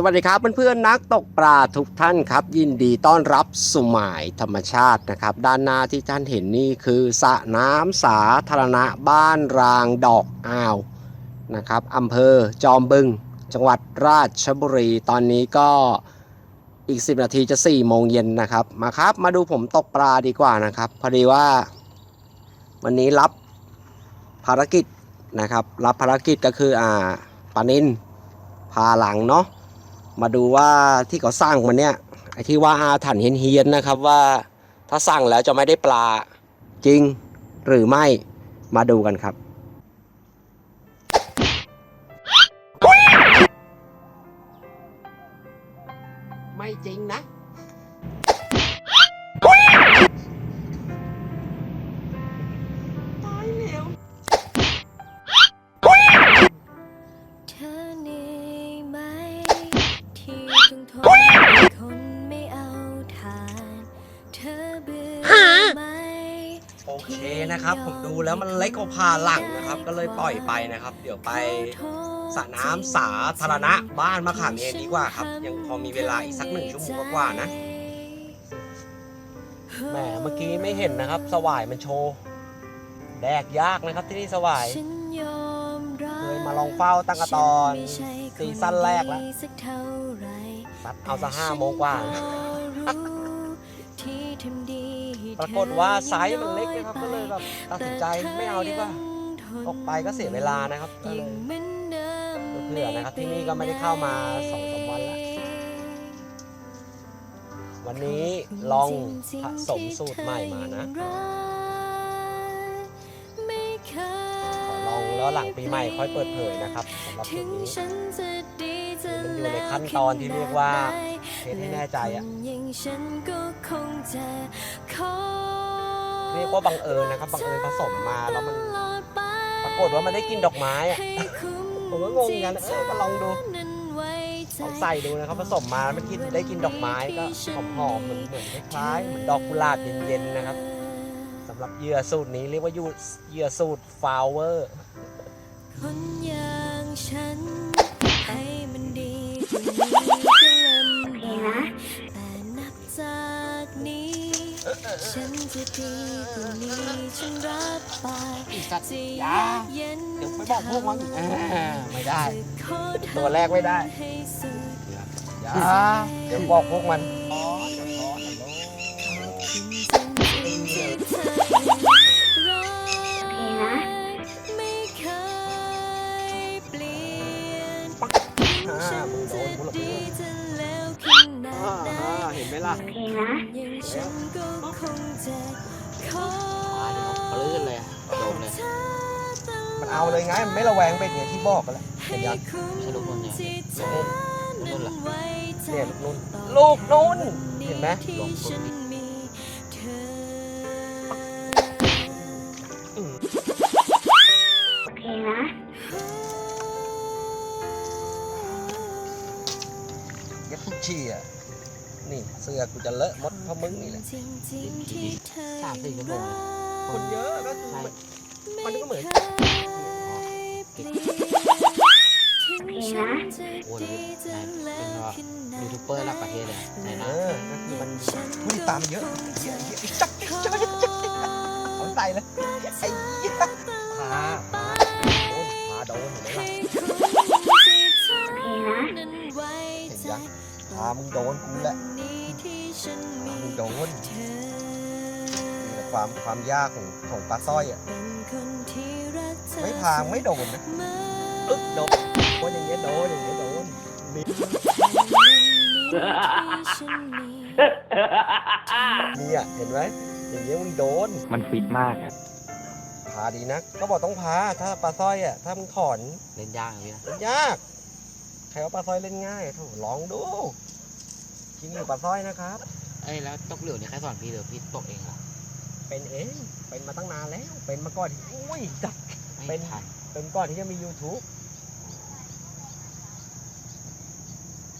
สวัสดีครับเพื่อนๆนักตกปลาทุกท่านครับ ยินดีต้อนรับสุหมายธรรมชาตินะครับ ด้านหน้าที่ท่านเห็นนี่คือสระน้ำสาธารณะบ้านรางดอกอ่าวนะครับอำเภอจอมบึง จังหวัดราชบุรี ตอนนี้ก็อีก 10 นาทีจะ 4 โมงเย็นนะครับ มาครับมาดูผมตกปลาดีกว่านะครับ พอดีว่า วันนี้รับภารกิจนะครับ รับภารกิจก็คืออ่าปลานินพาหลังเนาะ มาดูว่าที่เขาสร้างมันเนี่ยไอ้ที่ว่าอาถรรพ์เฮียนๆนะครับว่าถ้าสร้างแล้วจะไม่ได้ปลาจริงหรือไม่มาดูกันครับไม่จริงนะ นะครับ ผมดูแล้วมันเล็กกว่าพาหลังนะครับ ก็เลยปล่อยไปนะครับ เดี๋ยวไปสระน้ำสาธารณะบ้านมะขามเย็นดีกว่าครับ ยังพอมีเวลาอีกสักหนึ่งชั่วโมงกว่าๆนะแหมเมื่อกี้ไม่เห็นนะครับ สวายมันโชว์แดกยากนะครับที่นี่สวายฉันยอมรับเคยมาลองเฝ้าตั้งแต่ตอนฉัไม่ใช่คซีซั่นแรกแล้วดีสักเท่าไหร่ซัดเอาซะห้าโมงกว่า ปรากฏว่าไซส์มันเล็กนะครับก็เลยแบบตัดสินใจไม่เอาดีกว่าออกไปก็เสียเวลานะครับก็เลยเผื่อนะครับที่นี่ก็ไม่ได้เข้ามาสองสามวันแล้ววันนี้ลองผสมสูตรใหม่มานะลองแล้วหลังปีใหม่ค่อยเปิดเผยนะครับสำหรับถึสูตรนี้มันอยู่ในขั้นตอนที่เรียกว่าเทสให้แน่ใจอะ คนอย่างฉันก็คงจะขอเรียกว่าบังเอิญนะครับบังเอิญผสมมาแล้วมันตลอดไปปรากฏว่ามันได้กินดอกไม้อะให้คุ้ผมก็งงกันเออก็ลองดูนั้นไว้ใจลองใส่ดูนะครับผสมมาเมื่อกี้ได้กินดอกไม้ก็หอมๆเหมือนเหมือนคล้ายๆเหมือนดอกกุหลาบเย็นๆนะครับสำหรับเหยื่อสูตรนี้เรียกว่าเหยื่อสูตรฟลาวเวอร์คนอย่างฉันให้มันดี ฉันจะดีกว่านี้ฉันรับปากอีสัตว์จะอยายากเย็นเดี๋ยวไปบอกพวกมันอ่าไม่ได้จะขอทำตัวแรกไม่ได้ ให้สุด อย่าเดี๋ยวบอกพวกมัน อ่าเห็นไหมล่ะยังฉันก็คงจะขอปลื้นเลยโดนเลยเธอตลมันอดเอาเลยไงมันไม่ระแวงเป็นอย่างที่บอกกันแล้วให้เห็นยังคุ้มใช่ลูกนุ่นเนี่ยที่เธอลูกนุ่นเหรอไว้ใจเนี่ยลูกนุ่นลูกนุ่นเห็นไหมที่ฉันมีเธออืมเย็ดทุกชีอะ นี่เสื้อกูจะเลอะหมดเพราะมึงนี่แหละจริงๆที่เธอสามสี่ชั่วโมงเลยคนเยอะก็คือมันมันก็เหมือนทิ้งฉันจะโอ้ยดีจะเป็นแล้วว่าขนาดยูทูบเบอร์ระดับประเทศเลยในเอนะอก็คือมันหุ้นตามเยอะเยอะเยอะอีกจักจักจักจักจักเอาใส่เลยไอ้เหี้ยพาพาโดนพาโดนเห็นไหมล่ะให้คุ้มที่เธอนั้นไว้ใจพามึงโดนกูแหละ โดนเธอนี่แหละความความยากของของปลาสร้อยอะเป็นคนที่รักเธอไม่พาไม่โดนนะเสมออึ๊กโดนโดนอย่างเงี้ยโดนอย่างเงี้ยโดนนี่เนี่ยเห็นไหมอย่างเงี้ยมึงโดน มันฟิตมากอะพาดีนัก ก็บอกต้องพาถ้าปลาสร้อยอะถ้ามึงถอนเล่นยากอะพี่นะเล่นยาก ใครว่าปลาสร้อยเล่นง่ายโถลองดู ที่นี่ปลาสร้อยนะครับ เอ้ยแล้วตกเหลือนี่ใครสอนพี่หรือพี่ตกเองเหรอเป็นเองเป็นมาตั้งนานแล้ว เป็นมาก่อนที่อุ้ยดักไม่เป็นทันเป็นก่อนที่จะมี YouTube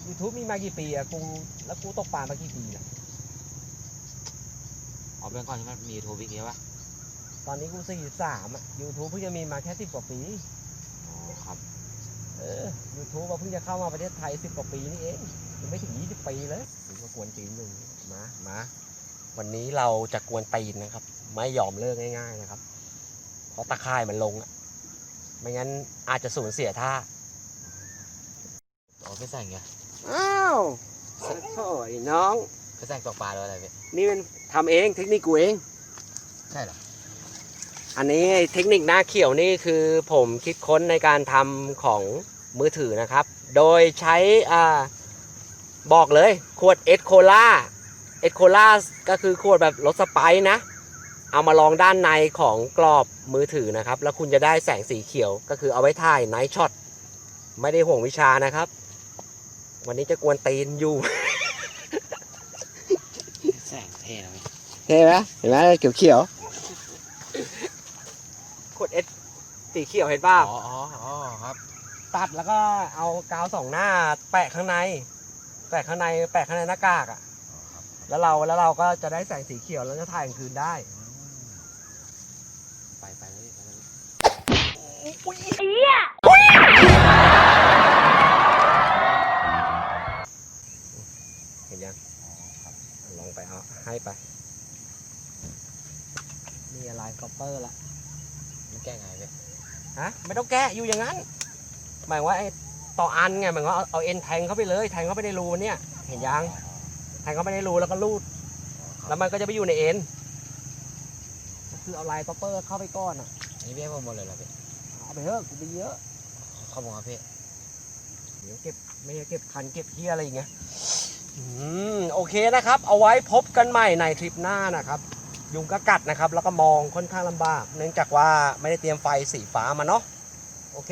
YouTube มีมากี่ปีอะกูแล้วกูตกปลามากี่ปีละอ๋อเป็นก่อนที่มันมียูทูบอีกเยอะปะตอนนี้กูสี่สามอะ YouTube เพิ่งจะมีมาแค่สิบกว่าปี อ๋อครับ เออยูทูบเพิ่งจะเข้ามาประเทศไทยสิบกว่าปีนี่เอง ยังไม่ถึงยี่สิบปีเลยผมก็กวนตีนอยู่มามาวันนี้เราจะกวนตีนนะครับ ไม่ยอมเลิกง่าย ๆนะครับ เพราะตะข่ายมันลงอะไม่งั้นอาจจะสูญเสียท่าอ๋อพี่แสงไงอ้าวโถ่ไอ้น้อง พี่แสงตกปลาหรืออะไรพี่นี่มันทำเองเทคนิคกูเอง ใช่เหรอ อันนี้เทคนิคหน้าเขียวนี่คือผมคิดค้นในการทำของมือถือนะครับ โดยใช้อ่า บอกเลยขวดเอสโคล่าเอสโคล่าก็คือขวดแบบรสสไปซ์นะ เอามาลองด้านในของกรอบมือถือนะครับ แล้วคุณจะได้แสงสีเขียว ก็คือเอาไว้ถ่ายไนท์ช็อตไม่ได้ห่วงวิชานะครับ วันนี้จะกวนตีนอยู่ แสงเท่นะพี่เห็นไหมเห็นไหมเขียวเขียวขวดเอสสีเขียวเห็นป่ะอ๋ออ๋ออ๋อครับ ตัดแล้วก็เอากาวสองหน้าแปะข้างใน แปะข้างในแปะข้างในหน้ากากอะอ๋อครับแล้วเราแล้วเราก็จะได้แสงสีเขียวแล้วจะถ่ายกลางคืนได้ไปไปแล้วพี่ไปแล้วพี่เห็นยังอ๋อครับลองไปเอาให้ไปนี่อะไรคอปเปอร์ละมันแก้ไงพี่ฮะไม่ต้องแกะอยู่อย่างนั้น หมายว่าไอ้ ต่ออันไงหมายว่าเอาเอาเอ็นแทงเข้าไปเลยแทงเข้าไปในรูเนี่ยเห็นยังแทงเข้าไปในรูแล้วก็รูดอ๋อคแล้รับวมันก็จะไปอยู่ในเอ็นก็คือเอาลายคอปเปอร์เข้าไปก้อนอะอันนี้พี่ให้ผมหมดเลยเหรอพี่เอาไปเถอะกูไปเยอะขอบคุณครับพี่เดี๋ยวเก็บไม่ใช่เก็บคันเก็บเฮียอะไรอย่างเงี้ยอืมโอเคนะครับ เอาไว้พบกันใหม่ในทริปหน้านะครับยุงก็กัดนะครับ แล้วก็มองค่อนข้างลำบาก เนื่องจากว่าไม่ได้เตรียมไฟสีฟ้ามาเนาะโอเค